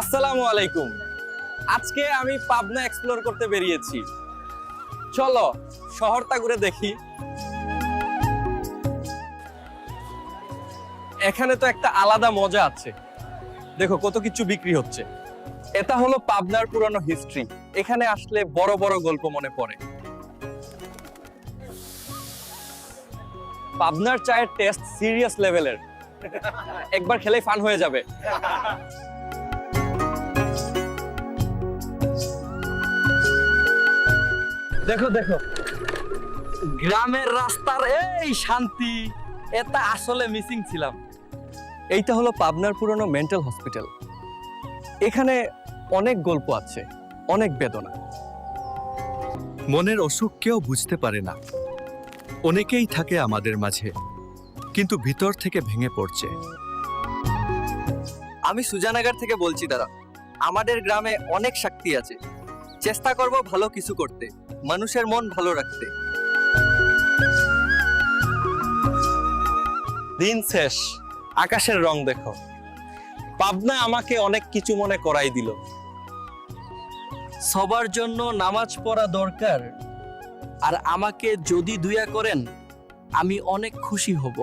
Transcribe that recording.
আসসালামু আলাইকুম। আজকে আমি পাবনা এক্সপ্লোর করতে বেরিয়েছি। চলো, শহরটা ঘুরে দেখি। এখানে তো একটা আলাদা মজা আছে। দেখো, কত কিছু বিক্রি হচ্ছে। এটা হলো পাবনার পুরানো হিস্ট্রি এখানে আসলে বড় বড় গল্প মনে পড়ে। পাবনার চায়ের টেস্ট সিরিয়াস লেভেলের একবার খেলেই ফান হয়ে যাবে। দেখো দেখো। গ্রামের রাস্তার এই শান্তি এটা আসলে মিসিং ছিলাম। এইটা হলো পাবনার পুরনো মেন্টাল হসপিটাল। এখানে অনেক গল্প আছে অনেক বেদনা। মনের অসুখ কেউ বুঝতে পারে না। অনেকেই থাকে আমাদের মাঝে কিন্তু ভিতর থেকে ভেঙে পড়ছে। আমি সুজানাগার থেকে বলছি দাদা। আমাদের গ্রামে অনেক শক্তি আছে। চেষ্টা করব ভালো কিছু করতে, মানুষের মন ভালো রাখতে। দিন শেষ, আকাশের রং দেখো। পাবনা আমাকে অনেক কিছু মনে করাই দিল। সবার জন্য নামাজ পড়া দরকার, আর আমাকে যদি দুয়া করেন, আমি অনেক খুশি হব।